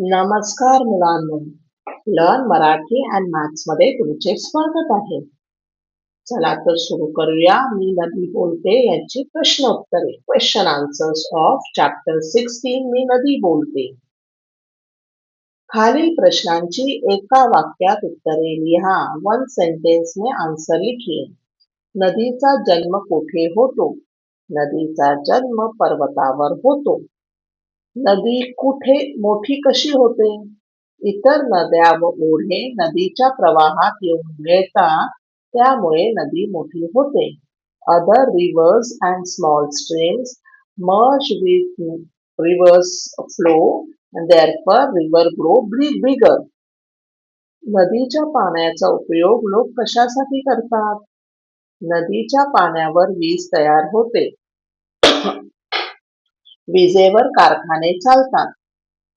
नमस्कार learn Marathi and maths मध्ये तुमचे स्वागत आहे. चला तर सुरू करूया. मी नदी बोलते याची प्रश्न उत्तरे question answers of chapter sixteen मी नदी बोलते. खालील प्रश्नांची एका वाक्यात उत्तरे लिहा. वन सेंटेन्स में आन्सर लिखिए नदीचा जन्म कुठे होतो? नदीचा जन्म पर्वतावर होतो. नदी कुठे मोठी कशी होते? इतर नद्या व ओढे नदीच्या प्रवाहात येऊन मिळतात त्यामुळे नदी मोठी होते. Other rivers and small streams merge with rivers flow therefore river grow bigger नदीच्या पाण्याचा उपयोग लोक कशासाठी करतात? नदीच्या पाण्यावर वीज तयार होते. विजेवर कारखाने चालतात.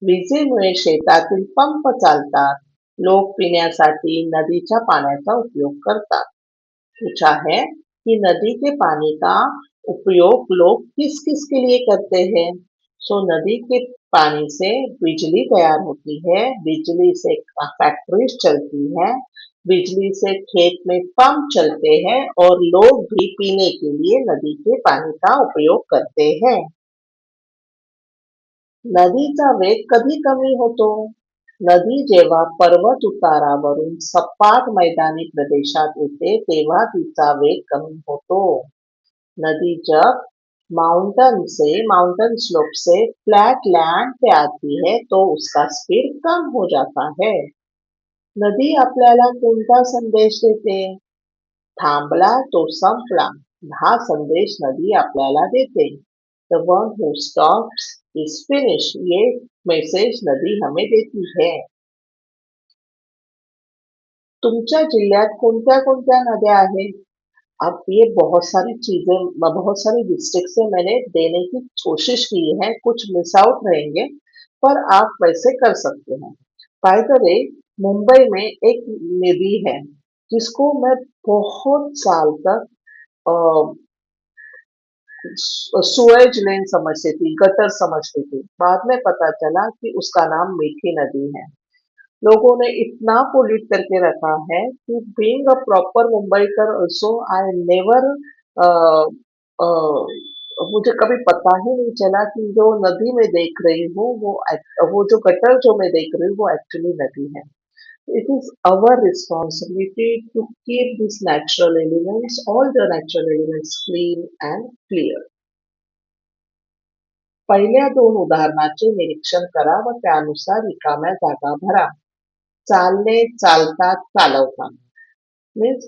विजेमुळे शेतातील पंप चालतात. लोक पिण्यासाठी नदीच्या पाण्याचा उपयोग करतात. पूछा है कि नदी के पानी का उपयोग लोग किस किस के लिए करते हैं? सो नदी के पानी से बिजली तैयार होती है, बिजली से फैक्ट्रीज चलती है, बिजली से खेत में पंप चलते हैं और लोग भी पीने के लिए नदी के पानी का उपयोग करते हैं। नदीचा वेग कधी कमी होतो नदी जेव्हा पर्वत उतारावरून सपाट मैदानी प्रदेशात येते तेव्हा तिचा वेग कमी होतो. नदी जब माउंटन से माउंटन स्लोप से फ्लैट लैंड पे आती है तो उसका स्पीड कम हो जाता है। नदी आपल्याला कोणता संदेश देते? थांबला तो संपला. हा संदेश नदी आपल्याला देते. The one who stops is finish ये मैसेज नदी हमें देती है। तुमच्या जिल्ह्यात कोणत्या कोणत्या नद्या आहेत? अब ये बहुत सारी चीज़ें, बहुत सारी डिस्ट्रिक्ट से मैंने देने की कोशिश की है, कुछ मिस आउट रहेंगे, पर आप वैसे कर सकते हैं। बाय द वे मुंबई में एक नदी है, जिसको मैं बहुत साल तक सुएज लेन समझती थी गटर समझती थी। बाद में पता चला कि उसका नाम मीठी नदी है। लोगों ने इतना पोल्यूट करके रखा है कि बीइंग अ प्रॉपर मुंबई कर ऑल्सो आई नेवर मुझे कभी पता ही नहीं चला कि जो नदी में देख रही हूँ, वो वो जो गटर जो मैं देख रही हूँ, वो एक्चुअली नदी है। It is our responsibility to keep these natural elements, all the natural elements clean and clear. पहिल्या दोन उदाहरणाचे निरीक्षण करा व त्यानुसार रिकाम्या जागा भरा. चालणे चालतात चालवतात. मीन्स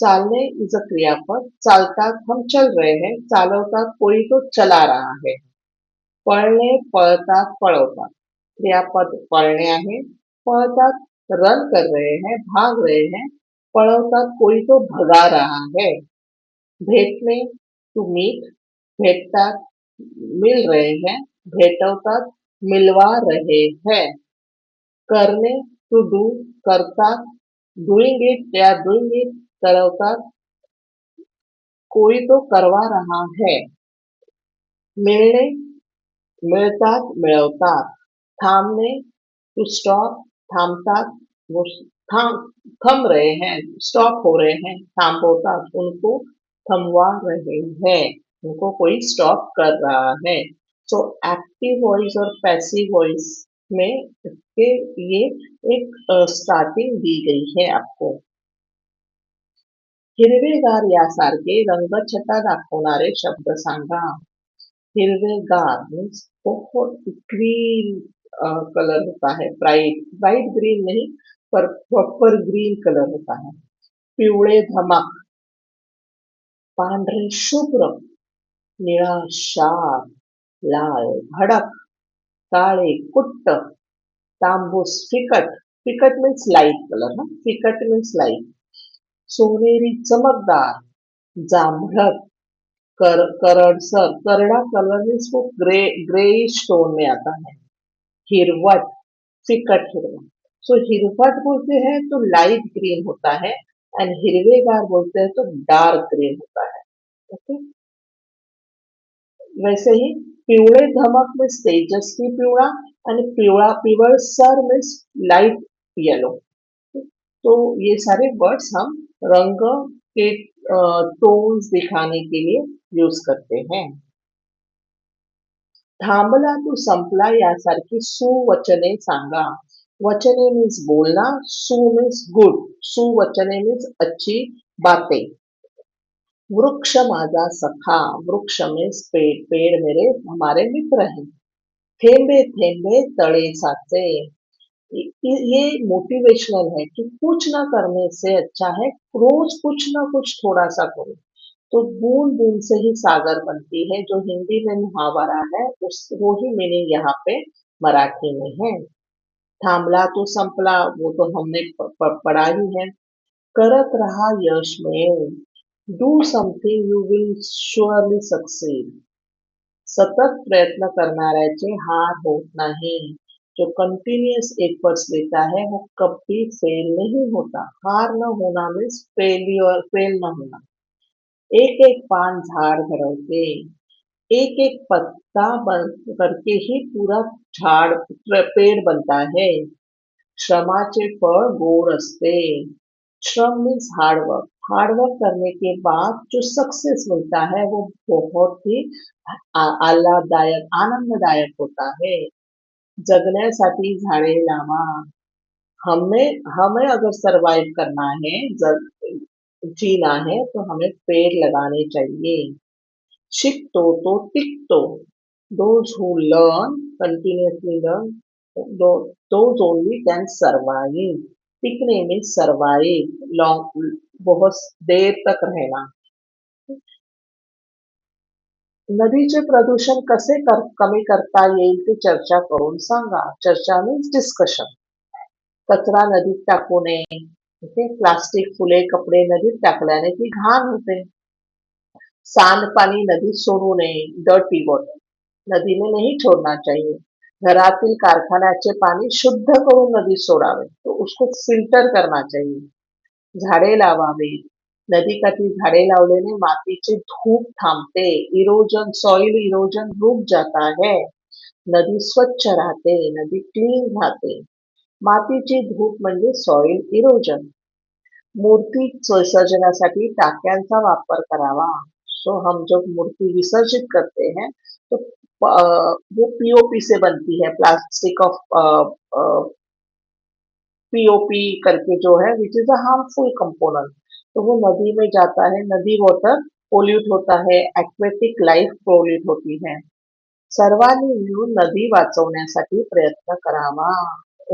चालने इज़ अ क्रियापद. चालतात हम चल रहे हैं. चालवतात कोई तो चला रहा है. पळणे पळतात पळवतात. क्रियापद पळणे आहे. पळतात रन कर रहे हैं, भाग रहे हैं पड़ोतात कोई तो भगा रहा है। भेटने टू मीट भेटतात मिल रहे हैं भेटवतात मिलवा रहे हैं। करने टू डू करतात डूइंग इट या डूइंग इट करवतात कोई तो करवा रहा है। मिलने मिळतात मिळवतात थांबने टू स्टॉप थामतात वो थाम थम रहे हैं स्टॉप हो रहे हैं थाम्बोता उनको थमवा रहे हैं, उनको कोई स्टॉप कर रहा है। सो एक्टिव वॉइस और पैसिव वॉइस में इसके ये एक स्टार्टिंग दी गई है आपको। हिरवेगार यासारखे रंगछटा दाखवणारे शब्द सांगा। हिरवेगार मीन्स बहुत ग्रीन कलर होता है ब्राइट ब्राइट ग्रीन नहीं पर प्रॉपर ग्रीन कलर होता है। पिवळे धमक, पांढरे शुभ्र, निळा शार, लाल भडक, काळे कुट्ट, तांबूस फिकट फिकट मीन्स लाईट कलर ना? फिकट मीन्स लाईट सोनेरी चमकदार, जांभळट, कर करडसर करडा कलर मीन्स वो ग्रे ग्रे स्टोन में आता है. हिरवट, फिकट हिरवा सो हिरवट बोलते हैं तो लाइट ग्रीन होता है एंड हिरवेगार बोलते हैं तो डार्क ग्रीन होता है। ओके वैसे ही पिवळे धमक में तेजस्वी पिवळा आणि पिवळा पिवळसर मीन्स लाइट येलो तो ये सारे वर्ड्स हम रंग के टोन्स दिखाने के लिए यूज़ करते हैं। थांबला तू संपला या यासारखी सुवचने सांगा। वचने मीन्स बोलना, सु मीन्स गुड सुवचने मीन्स अच्छी बातें। वृक्ष माझा सखा, वृक्ष मीन्स पेड़ पेड़ मेरे हमारे मित्र हैं। थेंबे थेंबे तळे साचे ये मोटिवेशनल है कि कुछ ना करने से अच्छा है, रोज कुछ ना कुछ थोड़ा सा करो। तो बूंद बूंद से ही सागर बनती है, जो हिंदी में मुहावरा है, उस, वो ही मीनिंग यहाँ पे मराठी में है। थांबला तो संपला, वो तो हमने पढ़ा ही है। करत रहा यश में do something you will surely succeed सतत प्रयत्न करणाऱ्याचे हार होत नाही जो कंटिन्यूअस एफर्ट्स लेता है, वो कभी फेल नहीं होता। हार न होना मीन्स फेलियर फेल न होना। एक एक पान झाड़ धरवते एक एक पत्ता बन करके ही पूरा झाड़, पेड़ बनता है। श्रमाचे फळ गोड असते श्रम मीन्स हार्डवर्क हार्डवर्क करने के बाद जो सक्सेस मिलता है, वो बहुत ही आह्लाददायक, आनंददायक होता है। जगण्यासाठी झाडे लावा हमें हमें अगर सरवाइव करना है जीना है तो हमें पेड़ लगाने चाहिए। शिकतो तो टिकतो। Those who learn continuously learn those only can survive टिकने में survive long बहुत देर तक रहना। नदीचे प्रदूषण कसे कर, कमी करता येईल ते चर्चा करून सांगा। चर्चा मीन्स डिस्कशन कचरा नदीत टाकू नये प्लास्टिक फुले कपडे नदीत टाकल्याने ती घाण होते सांडपाणी नदी सोडू नये डर्टी वॉटर नदी में नहीं छोड़ना चाहिए. घरातील कारखान्याचे पाणी शुद्ध करून नदीत सोडावे. तो उसको फ़िल्टर करना चाहिए. झाडे लावावे. नदीकाठी झाडे लावल्याने मातीची धूप थांबते. इरोजन सॉइल इरोजन रुक जाता है. नदी स्वच्छ राहते. नदी क्लीन राहते. मातीची धूप म्हणजे सॉइल इरोजन मूर्ती विसर्जनासाठी टाक्यांचा वापर करावा. तो हम जब मूर्ति विसर्जित करते हैं तो वो पीओपी से बनती है प्लास्टिक ऑफ़ पीओपी करके जो है which is a harmful component तो वो नदी में जाता है, नदी वाटर पोल्यूट होता है एक्वेटिक लाईफ पोल्यूट होती है। सर्वांनी मिळून नदी वाचवण्यासाठी प्रयत्न करावा।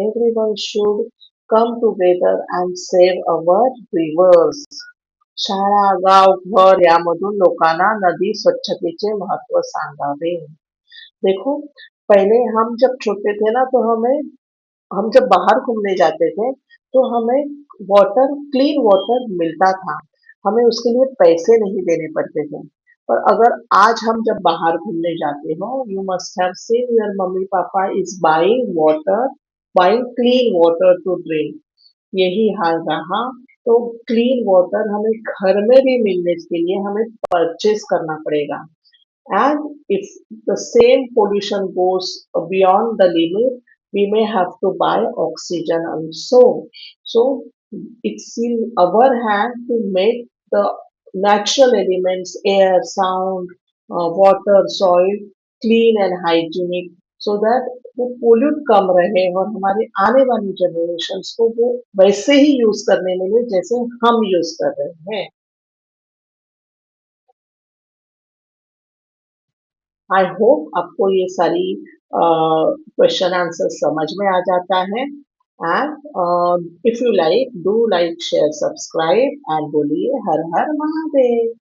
Everyone should come together and save our rivers शाळा गाव घर यामधून लोकांना नदी स्वच्छतेचे महत्व सांगावे. देखो, पहले हम जब छोटे थे ना तो हमें, हम जब बाहर घूमने जाते थे तो हमें वाटर क्लीन वाटर मिलता था। हमें उसके लिए पैसे नहीं देने पड़ते थे। पर अगर आज हम जब बाहर घूमने जाते हो you must have seen your mummy papa is buying water buying clean water to drink यही हाल रहा। तो क्लीन वाटर हमें घर में भी मिलने के लिए हमें परचेस करना पड़ेगा। And if the same pollution goes beyond the limit we may have to buy oxygen also so it's in our hand to make the natural elements air sound water soil clean and hygienic so that वो pollute कम रहे और हमारे आने वाली generation को वो वैसे ही यूज़ करने मिले जैसे हम यूज़ कर रहे हैं। आई होप आपको ये सारी क्वेश्चन आंसर समझ में आ जाता है। And if you like do like share subscribe and बोलिए हर हर महादेव।